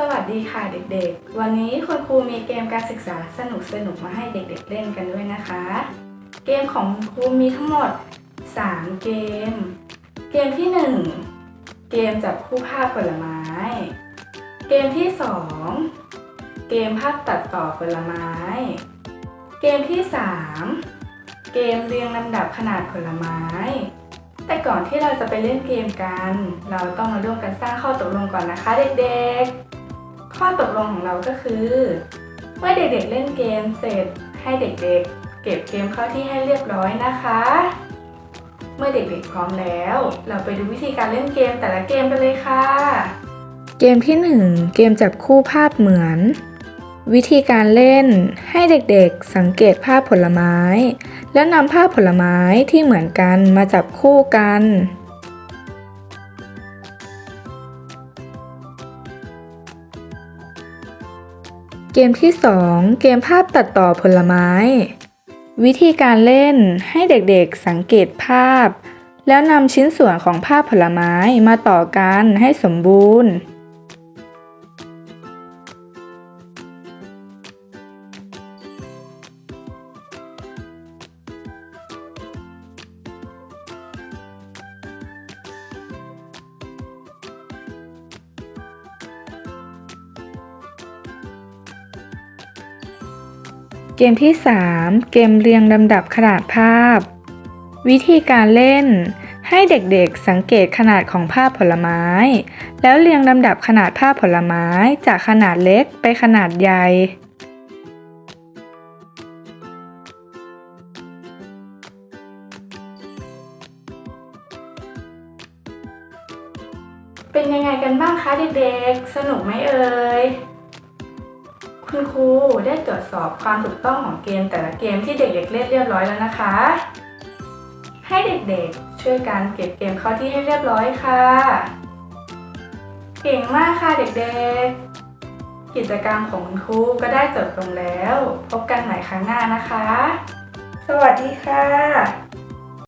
สวัสดีค่ะเด็กๆ วันนี้คุณครูมีเกมการศึกษาสนุกๆมาให้เด็กๆเล่นกันด้วยนะคะ เกมของครูมีทั้งหมด 3 เกม เกมที่ 1 เกมจับคู่ภาพผลไม้ เกมที่ 2 เกมภาพตัดต่อผลไม้ เกมที่ 3 เกมเรียงลำดับขนาดผลไม้ แต่ก่อนที่เราจะไปเล่นเกมกัน เราต้องมาร่วมกันสร้างข้อตกลงก่อนนะคะเด็กๆ ข้อตกลงของเราก็คือ เมื่อเด็กๆเล่นเกมเสร็จให้เด็กๆ เก็บเกมเข้าที่ให้เรียบร้อยนะคะ เมื่อเด็กๆพร้อมแล้ว เราไปดูวิธีการเล่นเกมแต่ละเกมกันเลยค่ะ เกมที่ 1 เกมจับคู่ภาพเหมือน วิธีการเล่นให้เด็กๆ สังเกตภาพผลไม้ แล้วนำภาพผลไม้ที่เหมือนกันมาจับคู่กัน เกมที่ 2 เกมภาพตัดต่อผลไม้ วิธีการเล่นให้เด็กๆสังเกตภาพ แล้วนำชิ้นส่วนของภาพผลไม้มาต่อกันให้สมบูรณ์ เกมที่ 3 เกมเรียงลำดับขนาดภาพ วิธีการเล่น ให้เด็กๆสังเกตขนาดของภาพผลไม้ แล้วเรียงลำดับขนาดภาพผลไม้จากขนาดเล็กไปขนาดใหญ่เป็นยังไงกันบ้างคะเด็กๆ สนุกไหมเอ่ย คุณครูได้ตรวจสอบความถูกต้องของเกมแต่ละเกมที่เด็กๆเล่นเรียบร้อยแล้วนะคะ ให้เด็กๆช่วยกันเก็บเกมเข้าที่ให้เรียบร้อยค่ะ เก่งมากค่ะเด็กๆ กิจกรรมของคุณครูก็ได้จบลงแล้ว พบกันใหม่ครั้งหน้านะคะ สวัสดีค่ะ